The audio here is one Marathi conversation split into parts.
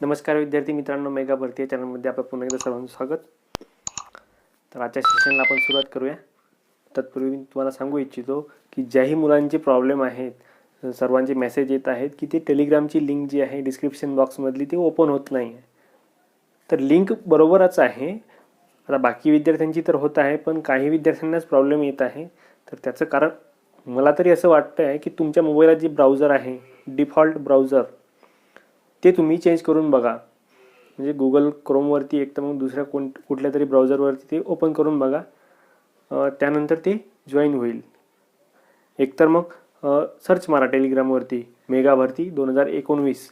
नमस्कार विद्यार्थी मित्रांनो मेगा भरती या चॅनलमध्ये आपलं पुन्हा एकदा सर्वांचं स्वागत. तर आजच्या सेशनला आपण सुरुवात करूया. तत्पूर्वी मी तुम्हाला सांगू इच्छितो की ज्याही मुलांचे प्रॉब्लेम आहेत सर्वांचे मेसेज येत आहेत की ते टेलिग्रामची लिंक जी आहे डिस्क्रिप्शन बॉक्समधली ती ओपन होत नाही आहे तर लिंक बरोबरच आहे. आता बाकी विद्यार्थ्यांची तर होत आहे पण काही विद्यार्थ्यांनाच प्रॉब्लेम येत आहे. तर त्याचं कारण मला तरी असं वाटतं आहे की तुमच्या मोबाईलात जे ब्राउझर आहे डिफॉल्ट ब्राउझर ते तुम्ही चेंज करून बघा. म्हणजे गुगल क्रोमवरती एक तर मग दुसऱ्या कोण कुठल्या तरी ब्राउझरवरती ते ओपन करून बघा. त्यानंतर ते जॉईन होईल. एकतर मग सर्च मारा टेलिग्रामवरती मेगा भरती दोन हजार एकोणवीस.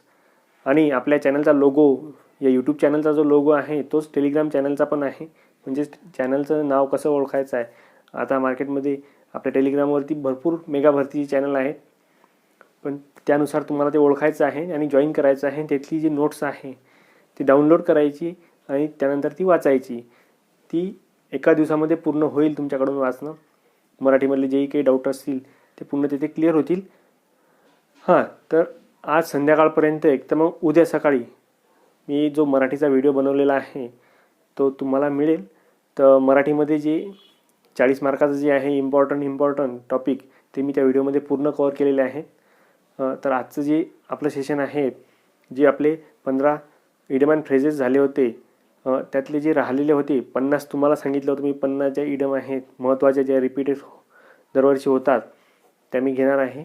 आणि आपल्या चॅनलचा लोगो या यूट्यूब चॅनलचा जो लोगो आहे तोच टेलिग्राम चॅनलचा पण आहे. म्हणजेच चॅनलचं नाव कसं ओळखायचं आहे? आता मार्केटमध्ये आपल्या टेलिग्रामवरती भरपूर मेगा भरतीची चॅनल आहेत. पण त्यानुसार तुम्हाला ते ओळखायचं आहे आणि जॉईन करायचं आहे. त्यातली जी नोट्स आहे ती डाउनलोड करायची आणि त्यानंतर ती वाचायची. ती एका दिवसामध्ये पूर्ण होईल तुमच्याकडून वाचणं. मराठीमधले जेही काही डाऊट असतील ते पूर्ण तिथे क्लिअर होतील. हां तर आज संध्याकाळपर्यंत एक तर मग उद्या सकाळी मी जो मराठीचा व्हिडिओ बनवलेला आहे तो तुम्हाला मिळेल. तर मराठीमध्ये जे चाळीस मार्काचं जे आहे इम्पॉर्टंट इम्पॉर्टंट टॉपिक ते मी त्या व्हिडिओमध्ये पूर्ण कवर केलेले आहे. तर आजचं जे आपलं सेशन आहे जे आपले पंधरा इडमॅन फ्रेजेस झाले होते त्यातले जे राहिलेले होते पन्नास तुम्हाला सांगितलं होतं मी पन्नास ज्या इडम आहेत महत्त्वाच्या ज्या रिपीटेड हो, दरवर्षी होतात त्या मी घेणार आहे.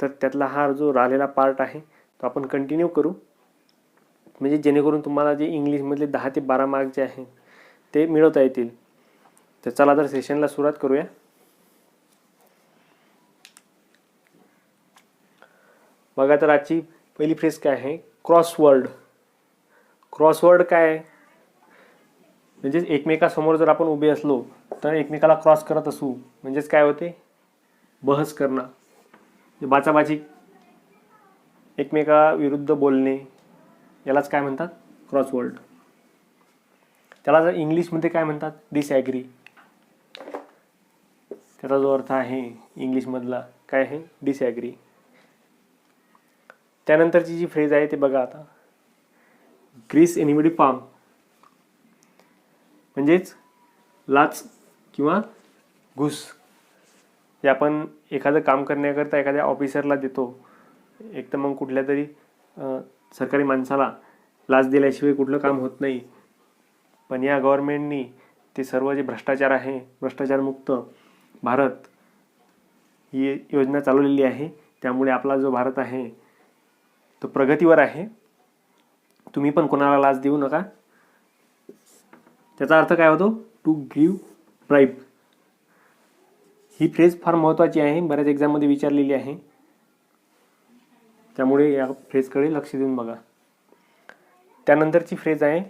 तर त्यातला हा जो राहिलेला पार्ट आहे तो आपण कंटिन्यू करू. म्हणजे जेणेकरून तुम्हाला जे इंग्लिशमधले दहा ते बारा मार्क जे आहे ते मिळवता येतील. तर चला तर सेशनला सुरुवात करूया. बघा तर आजची पहिली फ्रेज काय आहे? क्रॉसवर्ड क्रॉसवर्ड काय आहे? म्हणजेच एकमेकासमोर जर आपण उभे असलो तर एकमेकाला क्रॉस करत असू म्हणजेच काय होते? बहस करणं. म्हणजे बाचाबाची एकमेकाविरुद्ध बोलणे यालाच काय म्हणतात? क्रॉसवर्ड त्याला जर इंग्लिशमध्ये काय म्हणतात? डिसॲग्री त्याचा जो अर्थ आहे इंग्लिशमधला काय आहे? डिसॲग्री त्यानंतरची जी फ्रेज आहे ते बघा आता. ग्रीस एनिमिडी पाम म्हणजेच लाच किंवा घुस. जे आपण एखादं काम करण्याकरता एखाद्या ऑफिसरला देतो. एक तर मग कुठल्या तरी सरकारी माणसाला लाच दिल्याशिवाय कुठलं काम होत नाही. पण या गव्हर्मेंटनी ते सर्व जे भ्रष्टाचार आहे भ्रष्टाचारमुक्त भारत ही योजना चालवलेली आहे. त्यामुळे आपला जो भारत आहे तो प्रगतीवर आहे. तुम्ही पण कोणाला लाच देऊ नका. त्याचा अर्थ काय होतो? टू गिव्ह ब्राईब ही फ्रेज फार महत्त्वाची आहे. बऱ्याच एक्झाममध्ये विचारलेली आहे. त्यामुळे या फ्रेजकडे लक्ष देऊन बघा. त्यानंतरची फ्रेज आहे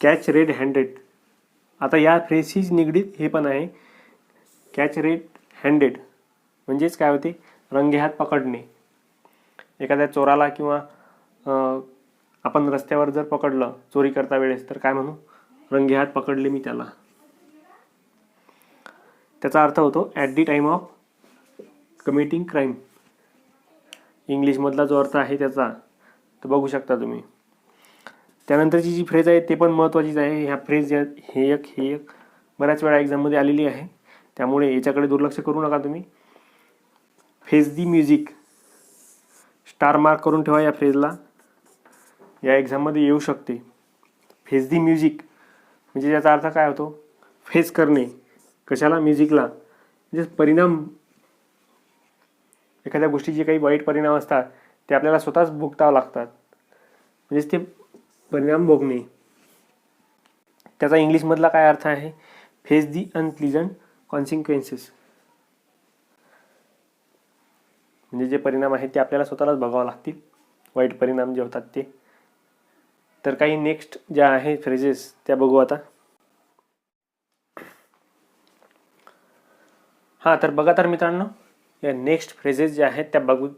कॅच रेड हँडेड आता या फ्रेजशीच निगडीत हे पण आहे. कॅच रेड हँडेड म्हणजेच काय होते? रंगे हात पकडणे. एखाद्या चोराला किंवा आपण रस्त्यावर जर पकडलं चोरी करता वेळेस तर काय म्हणू? रंगेहात पकडले मी त्याला. त्याचा अर्थ होतो at the time of committing crime इंग्लिशमधला जो अर्थ आहे त्याचा तो बघू शकता तुम्ही. त्यानंतरची जी फ्रेज आहे ते पण महत्त्वाचीच आहे. ह्या फ्रेज या हे एक हे एक बऱ्याच वेळा एक्झाममध्ये आलेली आहे. त्यामुळे याच्याकडे दुर्लक्ष करू नका तुम्ही. Face the music star mark करून ठेवा या फ्रेजला. या एक्झाममध्ये येऊ शकते. Face the music. म्हणजे याचा अर्थ काय होतो? फेस करणे. कशाला? म्युझिकला. म्हणजे परिणाम. एखाद्या गोष्टीचे काही वाईट परिणाम असतात ते आपल्याला स्वतःच भोगतावं लागतात. म्हणजेच ते परिणाम भोगणे. त्याचा इंग्लिशमधला काय अर्थ आहे? Face the unpleasant consequences. म्हणजे जे परिणाम आहेत ते आपल्याला स्वतःलाच बघावं लागतील. वाईट परिणाम जे होतात ते. तर काही नेक्स्ट ज्या आहे फ्रेजेस त्या बघू आता. हां तर बघा तर मित्रांनो या नेक्स्ट फ्रेजेस ज्या आहेत त्या बघू.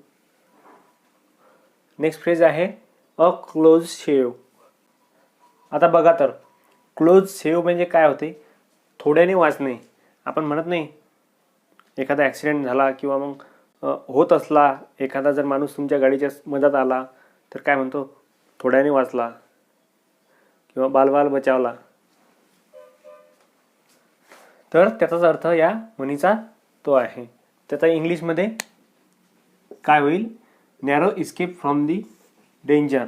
नेक्स्ट फ्रेज आहे अ क्लोज शेव आता बघा तर क्लोज सेव म्हणजे काय होते? थोड्याने वाचणे आपण म्हणत नाही एखादा ॲक्सिडेंट झाला किंवा मग होत असला एखादा जर माणूस तुमच्या गाडीच्या मदत आला तर काय म्हणतो? थोड्याने वाचला. किंवा बालबाल बचावला. तर त्याचाच अर्थ या म्हणीचा तो आहे. त्याचा इंग्लिशमध्ये काय होईल? Narrow escape from the danger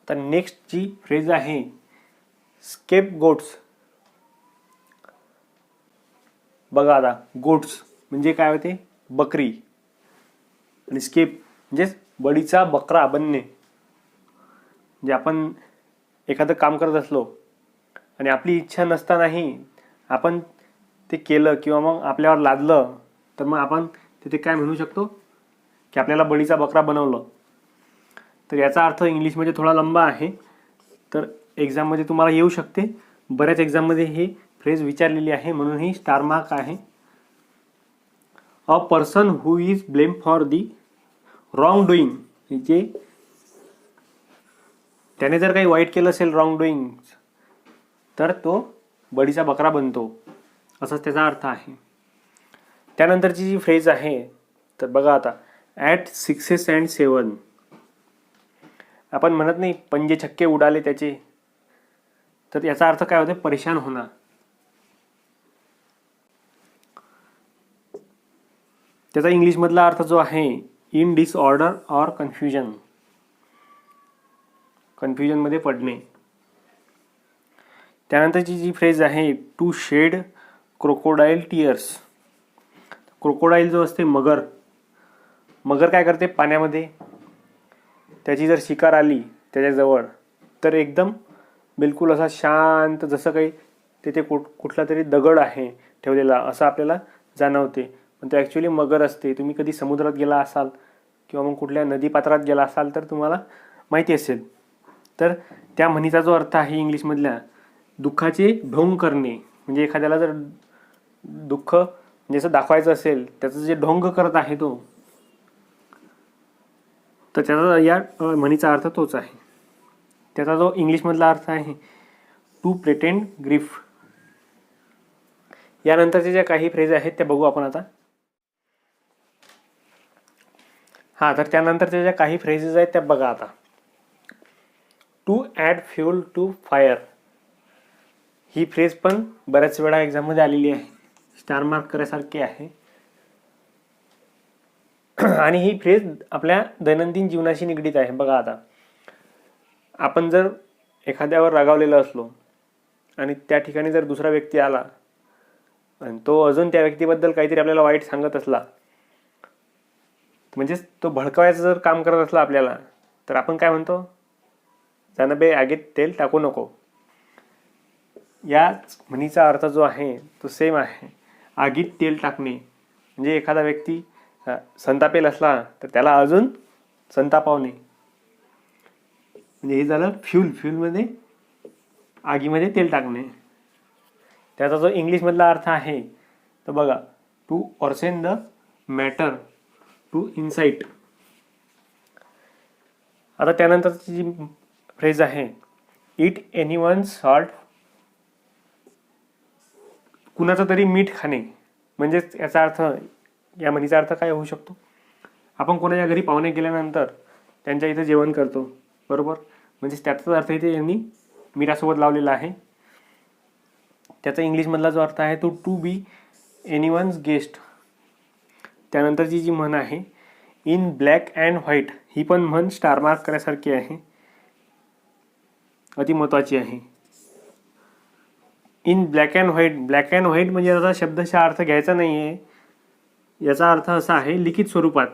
आता नेक्स्ट जी फ्रेज आहे स्केप गोट्स बघा आता गोट्स म्हणजे काय होते? बकरी. आणि स्केप म्हणजेच बडीचा बकरा बनणे म्हणजे आपण एखादं काम करत असलो आणि आपली इच्छा नसतानाही आपण ते केलं किंवा मग आपल्यावर लादलं तर मग आपण तिथे काय म्हणू शकतो? की आपल्याला बळीचा बकरा बनवलं. तर याचा अर्थ इंग्लिशमध्ये थोडा लंबा आहे. तर एक्झाममध्ये तुम्हाला येऊ शकते. बऱ्याच एक्झाममध्ये ही फ्रेज विचारलेली आहे म्हणून ही स्टार मार्क आहे. A person who is blame for the wrong doing म्हणजे त्याने जर काही वाईट केलं असेल रॉंग डुईंग तर तो बडीचा बकरा बनतो. असाच त्याचा अर्थ आहे. त्यानंतरची जी फ्रेज आहे तर बघा आता ॲट सिक्सेस अँड सेवन आपण म्हणत नाही पंजे छक्के उडाले त्याचे. तर याचा अर्थ काय होते परेशान होणार. त्याचा इंग्लिशमधला अर्थ जो आहे इन डिसऑर्डर ऑर कन्फ्युजन कन्फ्युजनमध्ये पडणे. त्यानंतरची जी फ्रेज आहे to shed crocodile tears crocodile जो असते मगर. मगर काय करते? पाण्यामध्ये. त्याची जर शिकार आली त्याच्याजवळ तर एकदम बिलकुल असा शांत जसं काही तिथे कुठ कुठला तरी दगड आहे ठेवलेला असं आपल्याला जाणवते. पण ते ॲक्च्युली मगर असते. तुम्ही कधी समुद्रात गेला असाल किंवा मग कुठल्या नदीपात्रात गेला असाल तर तुम्हाला माहिती असेल. तर त्या म्हणीचा जो अर्थ आहे इंग्लिशमधल्या दुःखाचे ढोंग करणे. म्हणजे एखाद्याला जर दुःख म्हणजे असं दाखवायचं असेल त्याचं जे ढोंग करत आहे तो तर त्याचा या म्हणीचा अर्थ तोच आहे. त्याचा जो इंग्लिशमधला अर्थ आहे टू प्रेटेंड ग्रीफ यानंतरचे ज्या काही फ्रेज आहेत त्या बघू आपण आता. हां तर त्यानंतरच्या ज्या काही फ्रेजेस आहेत त्या बघा आता. To add fuel to fire he phrase पण बऱ्याच वेळा एक्झाममध्ये आलेली आहे. स्टार मार्क करायसारखी आहे. आणि ही फ्रेज आपल्या दैनंदिन जीवनाशी निगडीत आहे. बघा आता. आपण जर एखाद्यावर रागावलेलं असलो आणि त्या ठिकाणी जर दुसरा व्यक्ती आला आणि तो अजून त्या व्यक्तीबद्दल काहीतरी आपल्याला वाईट सांगत असला म्हणजेच तो भडकवायचं जर काम करत असला आपल्याला तर आपण काय म्हणतो? जाणं बे आगीत तेल टाकू नको. याच म्हणीचा अर्थ जो आहे तो सेम आहे. आगीत तेल टाकणे. म्हणजे एखादा व्यक्ती संतापेल असला तर त्याला अजून संतापावणे म्हणजे हे झालं फ्यूल फ्यूलमध्ये आगीमध्ये तेल टाकणे. त्याचा जो इंग्लिशमधला अर्थ आहे तर बघा. To worsen the matter to incite आता त्यानंतरची जी फ्रेज आहे इट एनी वन सॉल्ट कुणाचं तरी मीठ खाणे. म्हणजेच याचा अर्थ या म्हणीचा अर्थ काय होऊ शकतो? आपण कोणाच्या घरी पाहुणे गेल्यानंतर त्यांच्या इथे जेवण करतो बरोबर? म्हणजेच त्याचाच अर्थ इथे यांनी मीठासोबत लावलेला आहे. त्याचा इंग्लिशमधला जो अर्थ आहे तो to be any one's guest त्यानंतरची जी म्हण आहे इन ब्लॅक अँड व्हाईट ही पण म्हण स्टार मार्क करण्यासारखी आहे. अति महत्त्वाची आहे. In black and white black and white म्हणजे याचा शब्दशा अर्थ घ्यायचा नाही आहे याचा अर्थ असा आहे लिखित स्वरूपात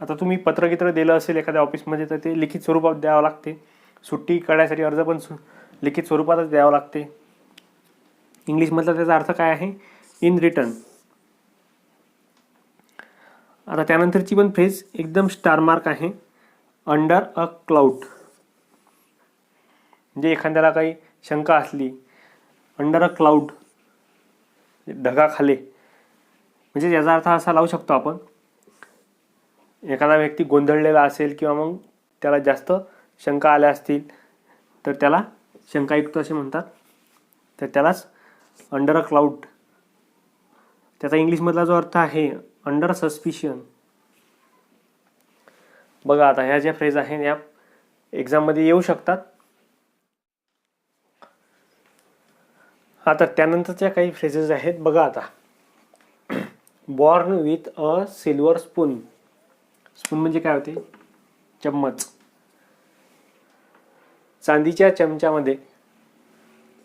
आता तुम्ही पत्रगित्र दिलं असेल एखाद्या ऑफिसमध्ये तर ते लिखित स्वरूपात द्यावं लागते. सुट्टी काढायसाठी अर्ज पण सु लिखित स्वरूपातच द्यावं लागते. इंग्लिशमधला त्याचा अर्थ काय आहे? इन रिटर्न आता त्यानंतरची पण फ्रेज एकदम स्टार मार्क आहे. अंडर अ क्लाउड म्हणजे एखाद्याला काही शंका असली अंडर अ क्लाउड ढगाखाले म्हणजे याचा अर्थ असा लावू शकतो आपण एखादा व्यक्ती गोंधळलेला असेल किंवा मग त्याला जास्त शंका आल्या असतील तर त्याला शंकायुक्त असे म्हणतात. तर त्यालाच अंडर अ क्लाउड त्याचा इंग्लिशमधला जो अर्थ आहे अंडर सस्पिशन बघा आता ह्या ज्या फ्रेज आहेत या एक्झाममध्ये येऊ शकतात. हा तर त्यानंतरच्या काही फ्रेजेस आहेत. बघा आता. Born with a silver spoon spoon म्हणजे काय होते? चम्मच. चांदीच्या चमच्यामध्ये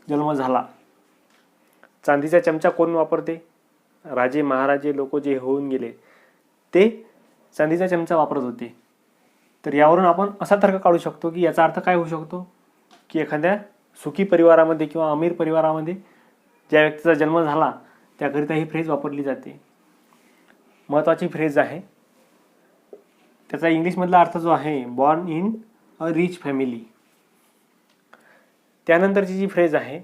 जन्म झाला. चांदीचा चमचा कोण वापरते? राजे महाराजे लोक जे होऊन गेले ते चांदीचा चमचा वापरत होते. तर यावरून आपण असा तर्क काढू शकतो की याचा अर्थ काय होऊ शकतो? की एखाद्या सुखी परिवारामध्ये किंवा अमीर परिवारामध्ये ज्या व्यक्तीचा जन्म झाला त्याकरिता ही फ्रेज वापरली जाते. महत्त्वाची फ्रेज आहे. त्याचा इंग्लिशमधला अर्थ जो आहे born in a rich family त्यानंतरची जी फ्रेज आहे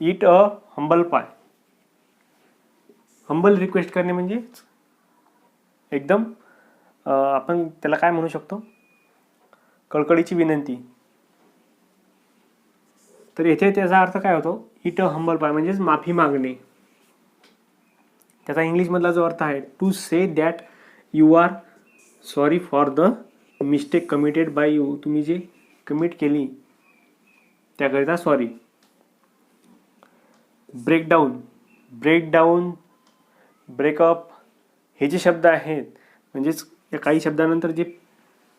eat a humble pie humble request करणे म्हणजे एकदम आपण त्याला काय म्हणू शकतो? कळकळीची विनंती. तर येथे त्याचा अर्थ काय होतो? इट अ हंबल पाय म्हणजेच माफी मागणे. त्याचा इंग्लिशमधला जो अर्थ आहे to say that you are sorry for the mistake committed by you तुम्ही जे कमिट केली त्याकरिता सॉरी ब्रेकडाऊन ब्रेकडाऊन ब्रेकअप हे जे शब्द आहेत म्हणजेच या काही शब्दानंतर जे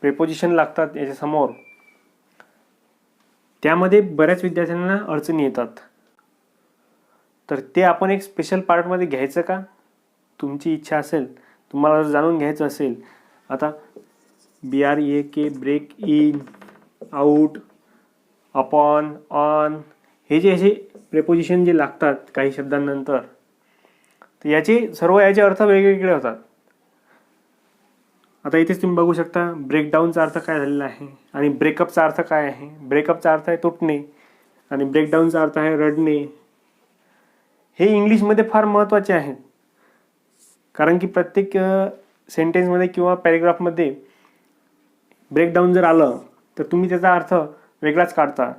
प्रेपोजिशन लागतात याच्यासमोर त्यामध्ये बऱ्याच विद्यार्थ्यांना अडचणी येतात. तर ते आपण एक स्पेशल पार्टमध्ये घ्यायचं का? तुमची इच्छा असेल तुम्हाला जाणून घ्यायचं असेल आता B R A K break in out upon on हे जे असे प्रेपोजिशन जे लागतात काही शब्दांनंतर तर याचे सर्व याचे अर्थ वेगवेगळे होतात. आता इथेच तुम्ही बघू शकता ब्रेकडाऊनचा अर्थ काय झालेला आहे आणि ब्रेकअपचा अर्थ काय आहे? ब्रेकअपचा अर्थ आहे तुटणे आणि ब्रेकडाऊनचा अर्थ आहे रडणे. हे इंग्लिशमध्ये फार महत्त्वाचे आहेत. कारण की प्रत्येक सेंटेन्समध्ये किंवा पॅरेग्राफमध्ये ब्रेकडाऊन जर आलं तर तुम्ही त्याचा अर्थ वेगळाच काढता.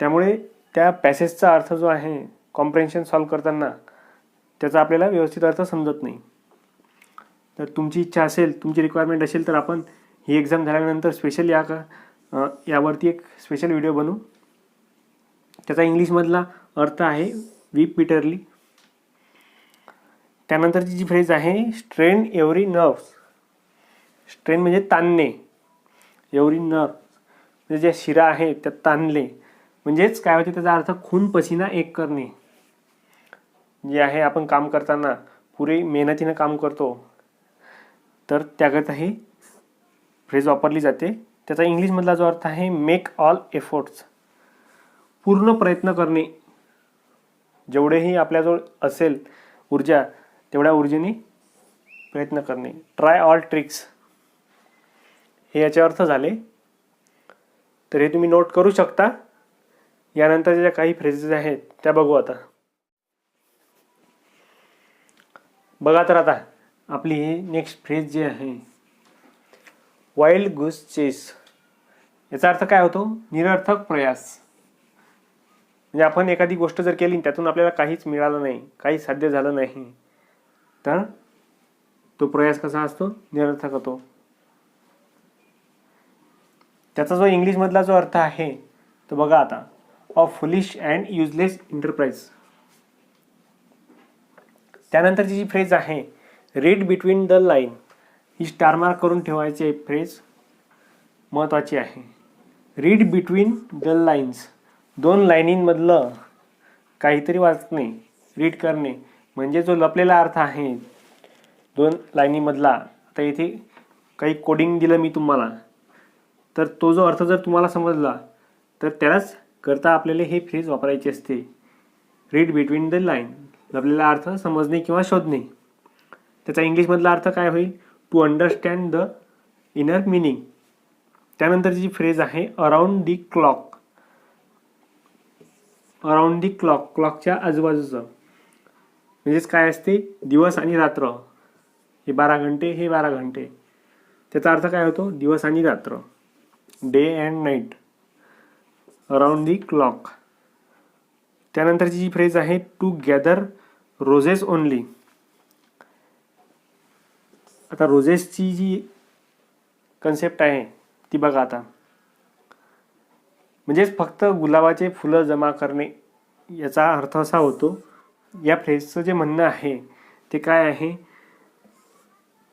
त्यामुळे त्या पॅसेजचा अर्थ जो आहे कॉम्प्रेन्शन सॉल्व करताना त्याचा आपल्याला व्यवस्थित अर्थ समजत नाही. तर तुमची इच्छा असेल तुमची रिक्वायरमेंट असेल तर आपण ही एक्झाम झाल्यानंतर स्पेशल या का यावरती एक स्पेशल व्हिडिओ बनवू. त्याचा इंग्लिशमधला अर्थ आहे वीप पीटरली त्यानंतरची जी फ्रेज आहे स्ट्रेन एव्हरी नर्व्स स्ट्रेन म्हणजे ताणणे. एव्हरी नर्व म्हणजे ज्या शिरा आहेत त्या ताणले म्हणजेच काय होते त्याचा अर्थ खून पसिना एक करणे. जे आहे आपण काम करताना पुरे मेहनतीनं काम करतो तर त्याकरता ही फ्रेज वापरली जाते. त्याचा इंग्लिशमधला जो अर्थ आहे मेक ऑल एफर्ट्स पूर्ण प्रयत्न करणे. जेवढेही आपल्याजवळ असेल ऊर्जा तेवढ्या ऊर्जेने प्रयत्न करणे. ट्राय ऑल ट्रिक्स हे याचे अर्थ झाले. तर हे तुम्ही नोट करू शकता. यानंतर ज्या काही फ्रेजेस आहेत त्या बघू आता. बघा तर आता आपली ही नेक्स्ट फ्रेज जी आहे वाईल्ड गुस चेस याचा अर्थ काय होतो? निरर्थक प्रयास. म्हणजे आपण एखादी गोष्ट जर केली त्यातून आपल्याला काहीच मिळालं नाही काही साध्य झालं नाही तर तो प्रयास कसा असतो? निरर्थक होतो. त्याचा जो इंग्लिशमधला जो अर्थ आहे तो बघा आता. Of foolish and useless enterprise त्यानंतरची जी फ्रेज आहे रीड बिटवीन द लाईन ही स्टार मार्क करून ठेवायची फ्रेज महत्त्वाची आहे. रीड बिटवीन द लाईन्स दोन लाईनींमधलं काहीतरी वाचणे रीड करणे म्हणजे जो लपलेला अर्थ आहे दोन लाईनीमधला आता इथे काही कोडिंग दिलं मी तुम्हाला. तर तो जो अर्थ जर तुम्हाला समजला तर त्यालाच करता आपल्याला हे फ्रेज वापरायची असते. रीड बिटवीन द लाईन लपलेला अर्थ समजणे किंवा शोधणे. त्याचा इंग्लिशमधला अर्थ काय होईल? To understand the inner meaning त्यानंतरची जी फ्रेज आहे around the clock around the clock क्लॉकच्या आजूबाजूचं. म्हणजेच काय असते? दिवस आणि रात्र. हे बारा घंटे हे बारा घंटे. त्याचा अर्थ काय होतो? दिवस आणि रात्र. Day and night around the clock त्यानंतरची जी फ्रेज आहे टू गॅदर रोजेस ओनली आता रोजेसची जी कन्सेप्ट आहे ती बघा आता. म्हणजेच फक्त गुलाबाचे फुलं जमा करणे याचा अर्थ असा होतो या फ्रेजचं जे म्हणणं आहे ते काय आहे?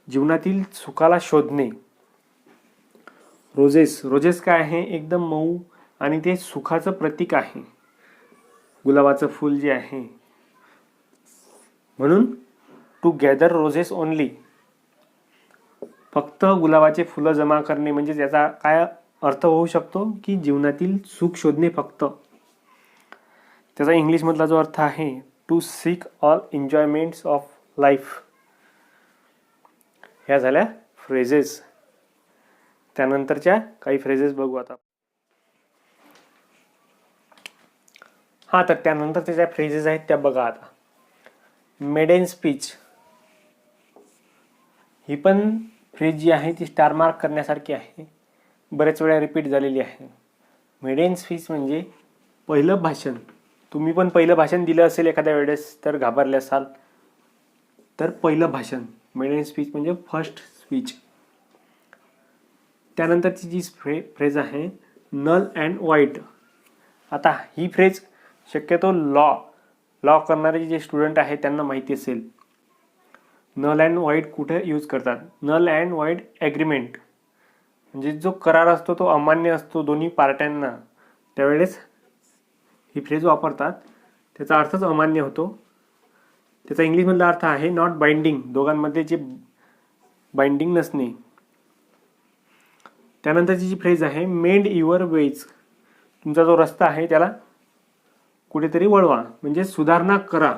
जीवनातील सुखाला शोधणे. रोजेस रोजेस काय आहे? एकदम मऊ आणि ते सुखाचं प्रतीक आहे. गुलाबाचं फूल जे आहे म्हणून टू गॅदर रोजेस ओनली फक्त गुलाबाचे फुलं जमा करणे म्हणजे त्याचा काय अर्थ होऊ शकतो? की जीवनातील सुख शोधणे फक्त. त्याचा इंग्लिशमधला जो अर्थ आहे to seek all enjoyments of life ह्या झाल्या फ्रेजेस त्यानंतरच्या काही फ्रेजेस बघू आता. हां तर त्यानंतर ज्या फ्रेजेस आहेत त्या बघा आता. Maiden speech. ही पण फ्रेज जी आहे ती स्टार मार्क करण्यासारखी आहे. बरेच वेळा रिपीट झालेली आहे. मेडेन स्पीच म्हणजे पहिलं भाषण. तुम्ही पण पहिलं भाषण दिलं असेल एखाद्या वेळेस तर घाबरले असाल. तर पहिलं भाषण. मेडेन स्पीच म्हणजे फर्स्ट स्पीच. त्यानंतरची जी फ्रे फ्रेज आहे नल अँड वाईट आता ही फ्रेज शक्यतो लॉ लॉ करणारे जे स्टुडंट आहेत त्यांना माहिती असेल. नल अँड वाईट कुठे यूज करतात? नल अँड वाईट ॲग्रीमेंट म्हणजे जो करार असतो तो अमान्य असतो दोन्ही पार्ट्यांना. त्यावेळेस ही फ्रेज वापरतात. त्याचा अर्थच अमान्य होतो. त्याचा इंग्लिशमधला अर्थ आहे नॉट बाइंडिंग दोघांमध्ये जे बाइंडिंग नसणे. त्यानंतरची जी फ्रेज आहे मेंड युअर वेज तुमचा जो रस्ता आहे त्याला कुठेतरी वळवा. म्हणजे सुधारणा करा.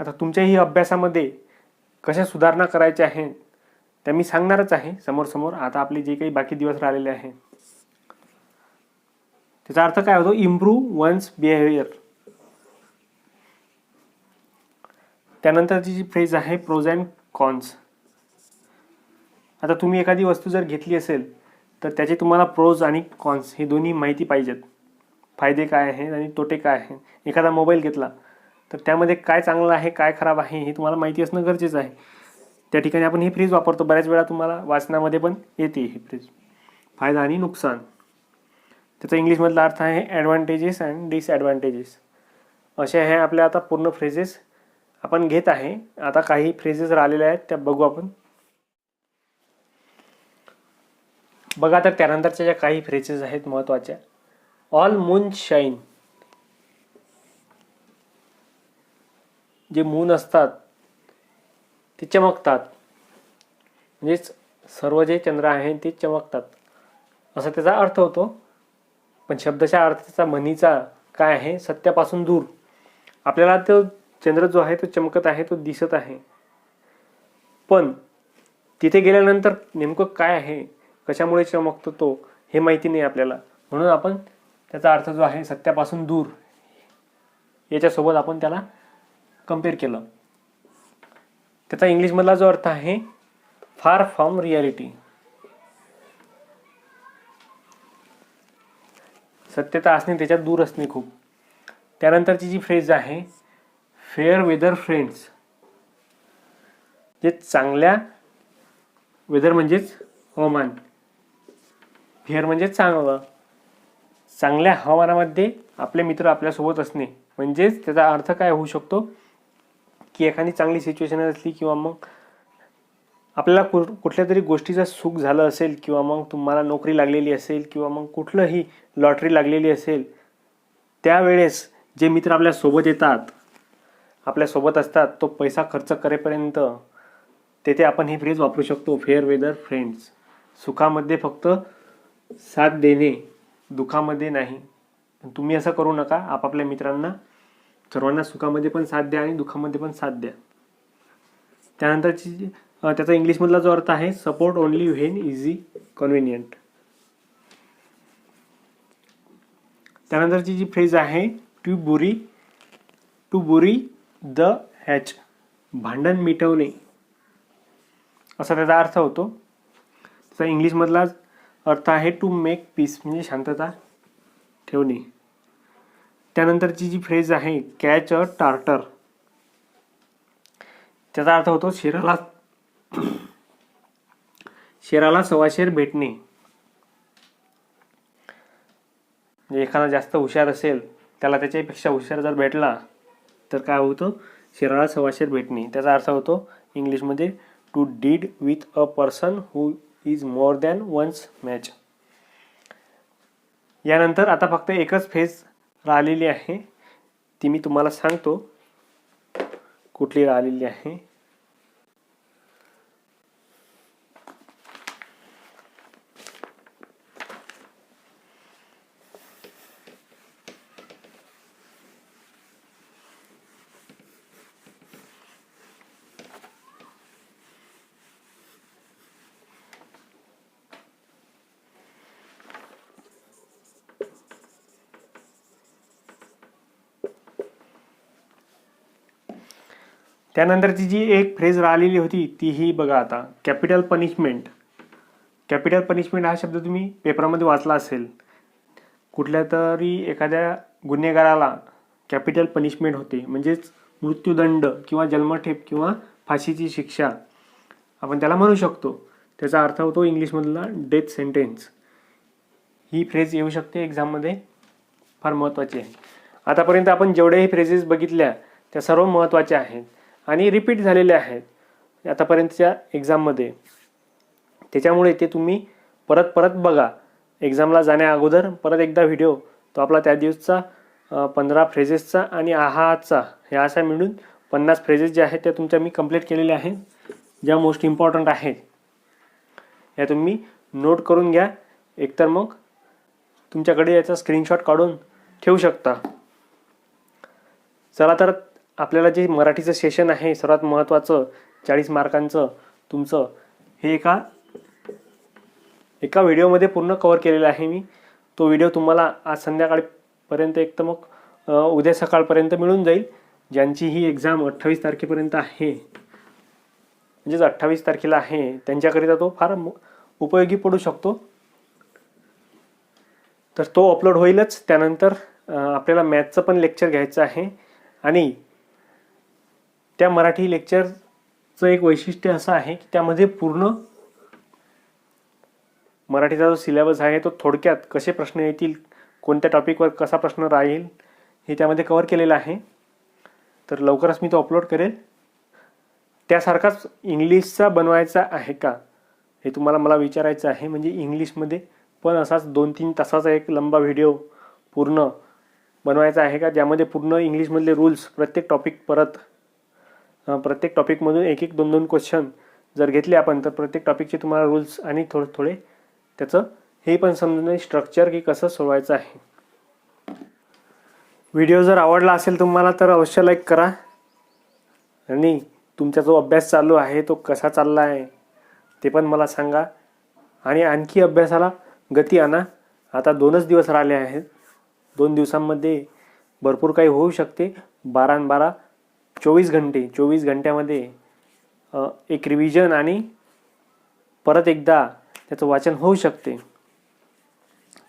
आता तुमच्याही अभ्यासामध्ये कशा सुधारणा करायच्या आहेत त्या मी सांगणारच आहे समोर समोर आता आपले जे काही बाकी दिवस राहिलेले आहे त्याचा अर्थ काय होतो? इम्प्रूव्ह वन्स बिहेवियर त्यानंतरची जी फ्रेज आहे प्रोज अँड कॉन्स आता तुम्ही एखादी वस्तू जर घेतली असेल तर त्याचे तुम्हाला प्रोज आणि कॉन्स हे दोन्ही माहिती पाहिजेत. फायदे काय आहेत आणि तोटे काय आहेत? एखादा मोबाईल घेतला तर त्यामध्ये काय चांगलं आहे काय खराब आहे हे तुम्हाला माहिती असणं गरजेचं आहे. त्या ठिकाणी आपण ही फ्रीज वापरतो. बऱ्याच वेळा तुम्हाला वाचनामध्ये पण येते ही फ्रीज फायदा आणि नुकसान. त्याचा इंग्लिशमधला अर्थ आहे ॲडव्हान्टेजेस अँड डिसॲडव्हान्टेजेस असे हे आपल्या आता पूर्ण फ्रेजेस आपण घेत आहे. आता काही फ्रेजेस राहिलेल्या आहेत त्या बघू आपण. बघा तर त्यानंतरच्या ज्या काही फ्रेजेस आहेत महत्त्वाच्या ऑल मून शाईन. जे मून असतात ते चमकतात. म्हणजेच सर्व जे चंद्र आहेत ते चमकतात. असा त्याचा अर्थ होतो. पण शब्दाच्या अर्थ त्याचा म्हणीचा काय आहे? सत्यापासून दूर. आपल्याला तो चंद्र जो आहे तो चमकत आहे तो दिसत आहे. पण तिथे गेल्यानंतर नेमकं काय आहे? कशामुळे चमकतो तो? हे माहिती नाही आपल्याला. म्हणून आपण त्याचा अर्थ जो आहे सत्यापासून दूर. याच्यासोबत आपण त्याला कंपेअर केलं. त्याचा इंग्लिशमधला जो अर्थ आहे फार फ्रॉम रियालिटी सत्यता असणे त्याच्यात दूर असणे खूप. त्यानंतरची जी फ्रेज आहे फेअर वेदर फ्रेंड्स जे चांगल्या वेदर म्हणजेच हवामान. फेअर म्हणजे चांगलं. चांगल्या हवामानामध्ये आपले मित्र आपल्यासोबत असणे. म्हणजेच त्याचा अर्थ काय होऊ शकतो? की एखादी चांगली सिच्युएशन असली किंवा मग आपल्याला कु कुठल्या तरी गोष्टीचं सुख झालं असेल किंवा मग तुम्हाला नोकरी लागलेली असेल किंवा मग कुठलंही लॉटरी लागलेली असेल त्यावेळेस जे मित्र आपल्यासोबत येतात आपल्यासोबत असतात तो पैसा खर्च करेपर्यंत तेथे आपण ही फ्रेज वापरू शकतो फेअर वेदर फ्रेंड्स सुखामध्ये फक्त साथ देणे. दुःखामध्ये नाही. तुम्ही असं करू नका. आपापल्या मित्रांना सर्वांना सुखामध्ये पण साथ द्या आणि दुःखामध्ये पण साथ द्या. त्यानंतरची त्याचा इंग्लिशमधला जो अर्थ आहे support only when easy convenient त्यानंतरची जी फ्रेज आहे to bury to bury the hatch भांडण मिटवणे. असा त्याचा अर्थ होतो. त्याचा इंग्लिशमधला अर्थ आहे टू मेक पीस म्हणजे शांतता ठेवणे. त्यानंतरची जी फ्रेज आहे कॅच अ टार्टर त्याचा अर्थ होतो शेराला शेराला सवाशेर भेटणे. म्हणजे एखादा जास्त हुशार असेल त्याला त्याच्यापेक्षा हुशार जर भेटला तर काय होतं? शेराला सवाशेर भेटणे. त्याचा अर्थ होतो इंग्लिशमध्ये to deed with a person who is more than one's match यानंतर आता फक्त एकच फेज राहिलेली आहे. ती मी तुम्हाला सांगतो कुठली राहिलेली आहे. त्यानंतरची जी एक फ्रेज राहिलेली होती तीही बघा आता. कॅपिटल पनिशमेंट कॅपिटल पनिशमेंट हा शब्द तुम्ही पेपरामध्ये वाचला असेल. कुठल्या तरी एखाद्या गुन्हेगाराला कॅपिटल पनिशमेंट होते. म्हणजेच मृत्यूदंड किंवा जन्मठेप किंवा फाशीची शिक्षा. आपण त्याला म्हणू शकतो. त्याचा अर्थ होतो इंग्लिशमधला डेथ सेंटेन्स ही फ्रेज येऊ शकते एक्झाममध्ये फार महत्त्वाची आहे. आतापर्यंत आपण जेवढ्याही फ्रेजेस बघितल्या त्या सर्व महत्त्वाच्या आहेत. आणि रिपीट झालेले आहेत. आतापर्यंतच्या एक्झाममध्ये त्याच्यामुळे ते तुम्ही परत परत बघा. एक्झामला जाण्या अगोदर परत एकदा व्हिडिओ तो आपला त्या दिवसचा पंधरा फ्रेजेसचा आणि आहाचा हे असा मिळून पन्नास फ्रेजेस जे आहेत त्या तुमच्या मी कंप्लीट केलेल्या आहेत. ज्या मोस्ट इम्पॉर्टंट आहेत. या तुम्ही नोट करून घ्या. एकतर मग तुमच्याकडे याचा स्क्रीनशॉट काढून ठेवू शकता. चला तर आपल्याला जे मराठीचं सेशन आहे सर्वात महत्त्वाचं चाळीस मार्कांचं तुमचं हे एका एका व्हिडिओमध्ये पूर्ण कवर केलेलं आहे मी. तो व्हिडिओ तुम्हाला आज संध्याकाळपर्यंत एक तर मग उद्या सकाळपर्यंत मिळून जाईल. ज्यांची ही एक्झाम अठ्ठावीस तारखेपर्यंत आहे म्हणजेच अठ्ठावीस तारखेला आहे त्यांच्याकरिता तो फार उपयोगी पडू शकतो. तर तो अपलोड होईलच. त्यानंतर आपल्याला मॅथचं पण लेक्चर घ्यायचं आहे. आणि त्या मराठी लेक्चरचं एक वैशिष्ट्य असं आहे की त्यामध्ये पूर्ण मराठीचा जो सिलेबस आहे तो थोडक्यात कसे प्रश्न येतील कोणत्या टॉपिकवर कसा प्रश्न राहील हे त्यामध्ये कवर केलेलं आहे. तर लवकरच मी तो अपलोड करेल. त्यासारखाच इंग्लिशचा बनवायचा आहे का हे तुम्हाला मला विचारायचं आहे. म्हणजे इंग्लिशमध्ये पण असाच दोन तीन तासाचा एक लंबा व्हिडिओ पूर्ण बनवायचा आहे का ज्यामध्ये पूर्ण इंग्लिशमधले रूल्स प्रत्येक टॉपिक परत प्रत्येक टॉपिकमधून एक एक दोन दोन क्वेश्चन जर घेतले आपण तर प्रत्येक टॉपिकचे तुम्हाला रूल्स आणि थोडे थोडे त्याचं हे पण समजून स्ट्रक्चर की कसं सोडवायचं आहे. व्हिडिओ जर आवडला असेल तुम्हाला तर अवश्य लाईक करा. आणि तुमचा जो अभ्यास चालू आहे तो कसा चालला आहे ते पण मला सांगा. आणि आणखी अभ्यासाला गती आणा. आता दोनच दिवस राहिले आहेत. दोन दिवसांमध्ये भरपूर काही होऊ शकते. बारा बारा चोवीस घंटे चोवीस घंट्यामध्ये एक रिव्हिजन आणि परत एकदा त्याचं वाचन होऊ शकते.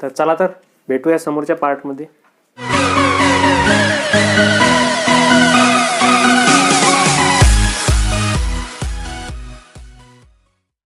तर चला तर भेटूया समोरच्या पार्टमध्ये